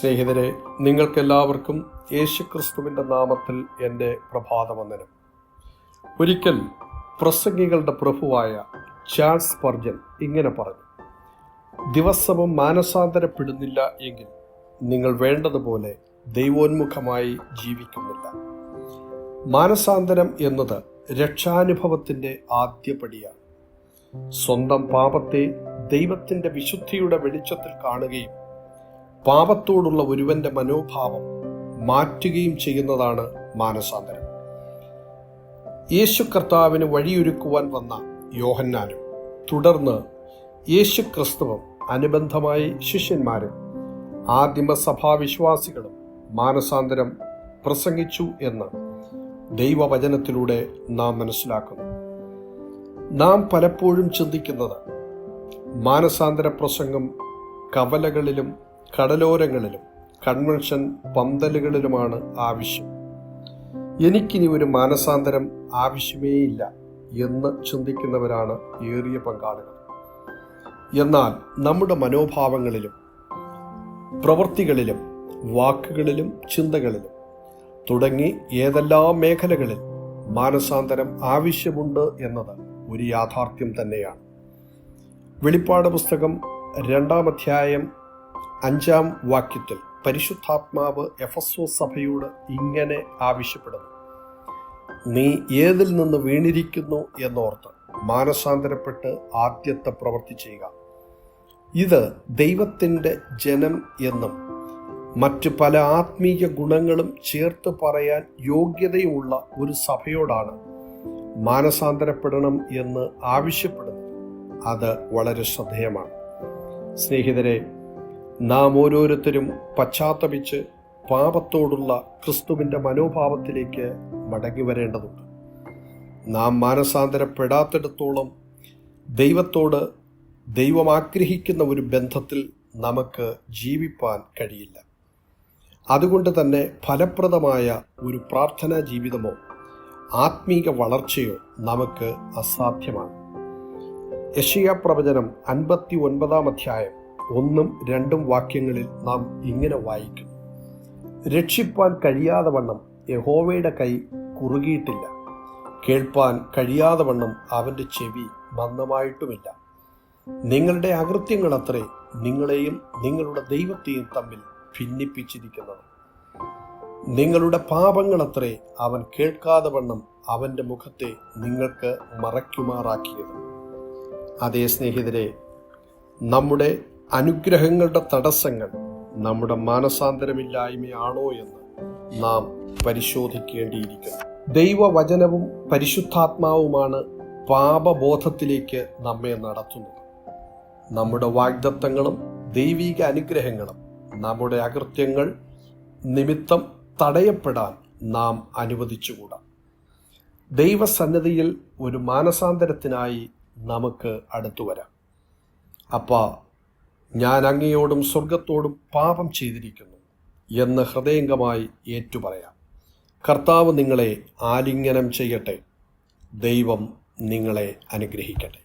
സ്നേഹിതരെ നിങ്ങൾക്കെല്ലാവർക്കും യേശുക്രിസ്തുവിന്റെ നാമത്തിൽ എന്റെ പ്രഭാതവന്ദനം. ഒരിക്കൽ പ്രസംഗികളുടെ പ്രഭുവായ ചാൾസ് പർജൻ ഇങ്ങനെ പറഞ്ഞു ദിവസവും മാനസാന്തരപ്പെടുന്നില്ല എങ്കിൽ നിങ്ങൾ വേണ്ടതുപോലെ ദൈവോന്മുഖമായി ജീവിക്കുന്നില്ല. മാനസാന്തരം എന്നത് രക്ഷാനുഭവത്തിന്റെ ആദ്യപടിയാണ്. സ്വന്തം പാപത്തെ ദൈവത്തിന്റെ വിശുദ്ധിയുടെ വെളിച്ചത്തിൽ കാണുകയും പാപത്തോടുള്ള ഒരുവന്റെ മനോഭാവം മാറ്റുകയും ചെയ്യുന്നതാണ് മാനസാന്തരം. യേശു കർത്താവിന് വഴിയൊരുക്കുവാൻ വന്ന യോഹന്നാനും തുടർന്ന് യേശു ക്രിസ്തുവും അനുബന്ധമായി ശിഷ്യന്മാരും ആദിമസഭാ വിശ്വാസികളും മാനസാന്തരം പ്രസംഗിച്ചു എന്ന് ദൈവവചനത്തിലൂടെ നാം മനസ്സിലാക്കുന്നു. നാം പലപ്പോഴും ചിന്തിക്കുന്നത് മാനസാന്തര പ്രസംഗം കവലകളിലും കടലോരങ്ങളിലും കൺവെൻഷൻ പന്തലുകളിലുമാണ് ആവശ്യം. എനിക്കിനി ഒരു മാനസാന്തരം ആവശ്യമേയില്ല എന്ന് ചിന്തിക്കുന്നവരാണ് ഏറിയ പങ്കാളികൾ. എന്നാൽ നമ്മുടെ മനോഭാവങ്ങളിലും പ്രവൃത്തികളിലും വാക്കുകളിലും ചിന്തകളിലും തുടങ്ങി ഏതെല്ലാം മേഖലകളിൽ മാനസാന്തരം ആവശ്യമുണ്ട് എന്നത് ഒരു യാഥാർത്ഥ്യം തന്നെയാണ്. വെളിപ്പാട് പുസ്തകം രണ്ടാം അധ്യായം അഞ്ചാം വാക്യത്തിൽ പരിശുദ്ധാത്മാവ് എഫസോ സഭയോട് ഇങ്ങനെ ആവശ്യപ്പെടുന്നു. നീ ഏതിൽ നിന്ന് വീണിരിക്കുന്നു എന്നോർത്ത് മാനസാന്തരപ്പെട്ട് ആദ്യത്തെ പ്രവൃത്തി ചെയ്യുക. ഇത് ദൈവത്തിന്റെ ജനം എന്നും മറ്റ് പല ആത്മീയ ഗുണങ്ങളും ചേർത്ത് പറയാൻ യോഗ്യതയുമുള്ള ഒരു സഭയോടാണ് മാനസാന്തരപ്പെടണം എന്ന് ആവശ്യപ്പെടുന്നത്. അത് വളരെ ശ്രദ്ധേയമാണ്. സ്നേഹിതരെ നാം ഓരോരുത്തരും പശ്ചാത്തപിച്ച് പാപത്തോടുള്ള ക്രിസ്തുവിന്റെ മനോഭാവത്തിലേക്ക് മടങ്ങി വരേണ്ടതുണ്ട് നാം മാനസാന്തരപ്പെടാത്തിടത്തോളം ദൈവത്തോട് ദൈവം ആഗ്രഹിക്കുന്ന ഒരു ബന്ധത്തിൽ നമുക്ക് ജീവിപ്പാൻ കഴിയില്ല. അതുകൊണ്ട് തന്നെ ഫലപ്രദമായ ഒരു പ്രാർത്ഥനാ ജീവിതമോ ആത്മീക വളർച്ചയോ നമുക്ക് അസാധ്യമാണ്. യഷിയ പ്രവചനം അൻപത്തി ഒൻപതാം അധ്യായം ഒന്നും രണ്ടും വാക്യങ്ങളിൽ നാം ഇങ്ങനെ വായിക്കും. രക്ഷിപ്പാൻ കഴിയാതെ വണ്ണം യഹോവയുടെ കൈ കുറുകിയിട്ടില്ല. കേൾപ്പാൻ കഴിയാതെ വണ്ണം അവന്റെ ചെവി മന്ദമായിട്ടുമില്ല. നിങ്ങളുടെ അകൃത്യങ്ങളത്രേ നിങ്ങളെയും നിങ്ങളുടെ ദൈവത്തെയും തമ്മിൽ ഭിന്നിപ്പിച്ചിരിക്കുന്നത്. നിങ്ങളുടെ പാപങ്ങളത്രേ അവൻ കേൾക്കാതെ വണ്ണം അവന്റെ മുഖത്തെ നിങ്ങൾക്ക് മറയ്ക്കുമാറാക്കിയത്. അതേ സ്നേഹിതരെ നമ്മുടെ അനുഗ്രഹങ്ങളുടെ തടസ്സങ്ങൾ നമ്മുടെ മാനസാന്തരമില്ലായ്മയാണോ എന്ന് നാം പരിശോധിക്കേണ്ടിയിരിക്കുന്നു. ദൈവവചനവും പരിശുദ്ധാത്മാവുമാണ് പാപബോധത്തിലേക്ക് നമ്മെ നടത്തുന്നത്. നമ്മുടെ വാഗ്ദത്തങ്ങളും ദൈവിക അനുഗ്രഹങ്ങളും നമ്മുടെ അകൃത്യങ്ങൾ നിമിത്തം തടയപ്പെടാൻ നാം അനുവദിച്ചുകൂടാ. ദൈവസന്നദ്ധിയിൽ ഒരു മാനസാന്തരത്തിനായി നമുക്ക് അടുത്തു വരാം അപ്പ ഞാൻ അങ്ങയോടും സ്വർഗത്തോടും പാപം ചെയ്തിരിക്കുന്നു എന്ന് ഹൃദയംഗമായി ഏറ്റുപറയാം. കർത്താവ് നിങ്ങളെ ആലിംഗനം ചെയ്യട്ടെ. ദൈവം നിങ്ങളെ അനുഗ്രഹിക്കട്ടെ.